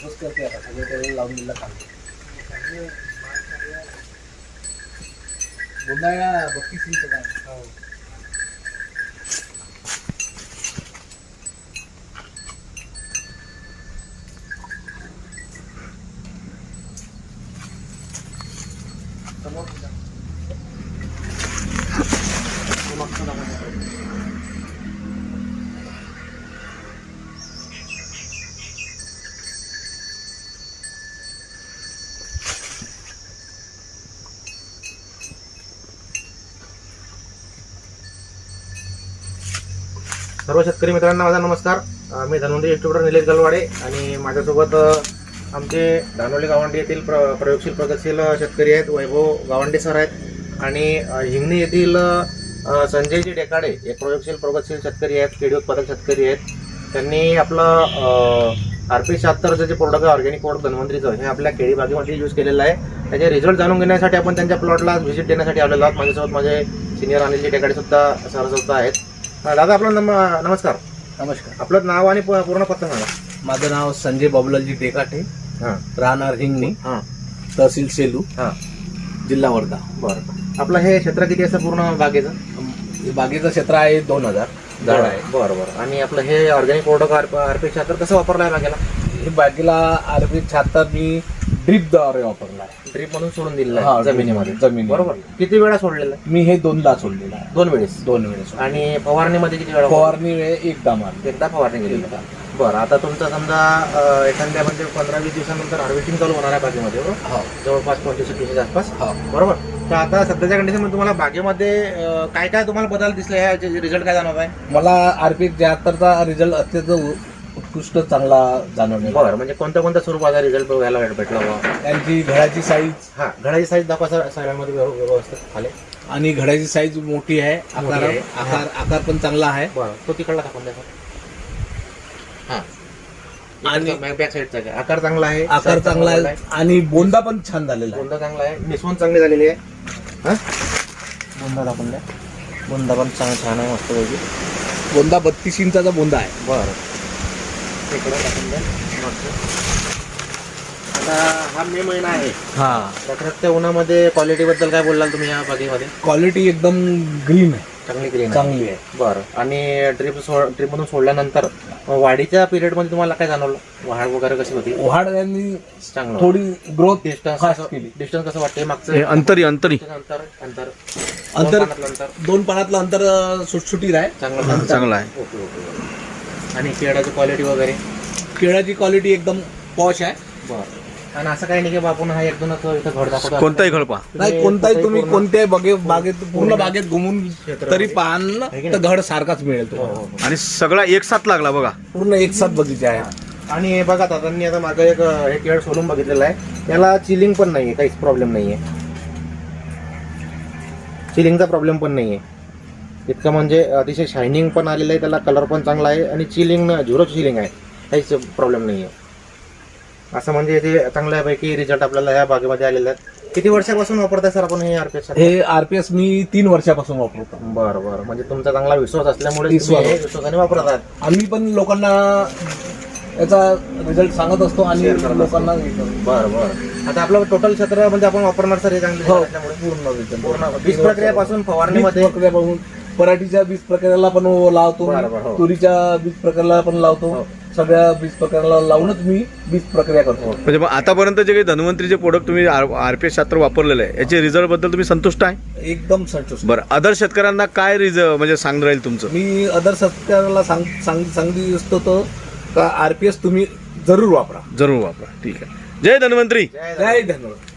तोच करते आता सगळे त्याला लावून दिलं काम गोंधळा बत्तीस इंच काय समोर सर्व शेतकरी मित्रांना माझा नमस्कार. मी धनवंडी डिस्ट्रीब्युटर निलेश गलवाडे आणि माझ्यासोबत आमचे धानोली गावंडी येथील प्र प्रयोगशील प्रगतशील शेतकरी आहेत वैभव गावंडे सर आहेत आणि हिंगणी येथील संजयजी डेकाडे हे प्रयोगशील प्रगतशील शेतकरी आहेत केळी उत्पादक शेतकरी आहेत. त्यांनी आपलं आर पी शहात्तरचं जे प्रोडक्ट आहे ऑर्गॅनिक प्रोडक्ट धन्वंतरीचं हे आपल्या केळी बागेमध्ये यूज केलेलं आहे. त्याचे रिझल्ट जाणून घेण्यासाठी आपण त्यांच्या प्लॉटला व्हिजिट देण्यासाठी आलेलो आहोत. माझ्यासोबत माझे सिनियर अनिलजी डेकाडे सुद्धा सरसुद्धा आहेत. दादा आपलं नम नमस्कार. नमस्कार. आपलं नाव आणि प- पूर्ण पत्ता सांगा. माझं नाव संजय बाबुलालजी डेकाटे हां. राहणार हिंगणी. हां. तहसील सेलू. हां. जिल्हा वर्धा. बरं. आपलं हे क्षेत्र किती असतं पूर्ण बागेचं? हे बागेचं क्षेत्र आहे दोन हजार. झाड आहे. बरं बरं आणि आपलं हे ऑर्गॅनिक प्रोडक्ट आर आरपी तर कसं वापरलं आहे बागेला? हे बागेला आरबी छातर मी ड्रीपद्वारे वापरला आहे. ड्रीप म्हणून सोडून दिलेलं हा, आहे जमिनीमध्ये. जमिनीमध्ये. बरोबर. किती वेळा सोडलेलं? आहे मी हे दोनदा सोडलेलं आहे. दोन वेळेस? दोन वेळेस. आणि फवारणीमध्ये किती वेळा फवारणी वेळ एकदा मारली. एकदा फवारणी केली. एकदा. बरं आता तुमचं समजा अं, एखाद्या म्हणजे पंधरा वीस दिवसानंतर हार्वेस्टिंग चालू होणार आहे बागेमध्ये बरोबर? हो. जवळपास पंचवीस दिवसाच्या आसपास. हो. बरोबर? तर आता सध्याच्या कंडिशनमध्ये तुम्हाला बागेमध्ये अं, काय काय तुम्हाला बदल दिसले? ह्याचे रिझल्ट काय जाणवत आहे? मला आरपी त्र्याहत्तरचा रिझल्ट अत्यंत उ- उत्कृष्ट चांगला जाणवलेला बरं म्हणजे कोणत्या कोणत्या स्वरूपाचा रिझल्ट बघायला भेटला त्यांची घड्याची साईज हा घड्याची साईज दाखवा सर सगळ्यांमध्ये व्यव- व्यवस्थित खाले. आणि घड्याची साईज मोठी आहे आकार आहे. आकार आकार पण चांगला आहे. बरं तो तिकडला दाखवून द्या सर. हा. आणि- आणि बॅक साईडचा काय आकार चांगला आहे आकार size चांगला आहे. आणि बोंदा पण छान झालेला आहे. बोंदा चांगला आहे. निसवून चांगली झालेली आहे. हा? बोंदा दाखवून द्या. बोंदा पण चांगला छान आहे मस्त पैकी. बोंदा बत्तीस इंचाचा बोंदा आहे. बरं. इकडं दाखवून द्या आता हा मे महिना आहे. हा. रखरखत्या उन्हामध्ये क्वालिटीबद्दल काय बोलाल तुम्ही या बागेमध्ये? क्वालिटी एकदम ग्रीन आहे. चांगली ग्रीन आहे. चांगली आहे. बरं. आणि ड्रिप सोड ड्रिपमधून सोडल्यानंतर वाढीच्या पिरियडमध्ये तुम्हाला काय जाणवलं? वाढ वगैरे कशी होती? वाढ यांनी चांगलं थोडी ग्रोथ डिस्टन्स फास्ट केली. डिस्टन्स कसं वाटते मागचं? अंतरी अंतरी. अंतर अंतर अंतर- दोन पानातलं अंतर. दोन पानातलं अंतर अं, सुटसुटीत आहे. चांगलं चांगला आहे. Okay okay. आणि केळाची क्वालिटी वगैरे? केळाची क्वालिटी एकदम पॉश आहे. बरं. आणि असं काही नाही की बापून हा एक दोनच इथं घड दाखवतो. कोणताही खळपा नाही कोणताही तुम्ही पूर्ण- कोणत्याही बागे बागेत पूर्ण बागेत घुमून. तरी पाहाल ना आहे की तर? घड सारखाच मिळेल हो, तुम्हाला. हो, हो. आणि सगळा एक साथ लागला बघा. पूर्ण एक साथ बगीचे आहे. आणि हे बघा दादांनी आता माझं एक हे केळ सोलून बघितलेलं आहे. याला चिलिंग पण नाहीये काहीच प्रॉब्लेम नाहीये. चिलिंगचा प्रॉब्लेम पण नाहीये. इतकं म्हणजे अतिशय शायनिंग पण आलेलं आहे त्याला कलर पण चांगला आहे आणि चिलिंग झिरो चिलिंग आहे. काहीच प्रॉब्लेम नाहीये. असं म्हणजे याचे चांगल्यापैकी रिझल्ट आपल्याला या बागेमध्ये आलेले आहेत. किती वर्षापासून वापरताय सर आपण हे आरपीएस हे आरपीएस मी तीन वर्षापासून वापरतो. बरं बरं. म्हणजे तुमचा चांगला विश्वास असल्यामुळे हे विश्वासाने वापरत आहात. आम्ही पण लोकांना याचा रिझल्ट सांगत असतो आणि. लोकांना. बरं बरं. आता आपलं टोटल क्षेत्र म्हणजे आपण वापरणार सर हे चांगले हो. पूर्ण. पूर्ण बीज प्रक्रियापासून फवारणीमध्ये प्रक्रियापासून पराठीच्या बीज प्रक्रियाला पण लावतो मी. बरं, बरं, हो. तुरीच्या बीज प्रक्रियाला पण लावतो. हो. सगळ्या बीज प्रक्रियाला लावूनच मी बीज प्रक्रिया करतो. म्हणजे मग आतापर्यंत जे काही धन्वंतरीचे प्रोडक्ट तुम्ही आर पी एस शास्त्र वापरलेले आहे याचे रिझल्टबद्दल तुम्ही संतुष्ट आहे? एकदम संतुष्ट. बरं अदर शेतकऱ्यांना काय रिझ म्हणजे सांग राहील तुमचं? मी अदर सत्याला सांग सांग सांगली असतो तो का आरपीएस तुम्ही जरूर वापरा. जरूर वापरा. ठीक आहे. जय धन्वंतरी. जय जय धन्यवाद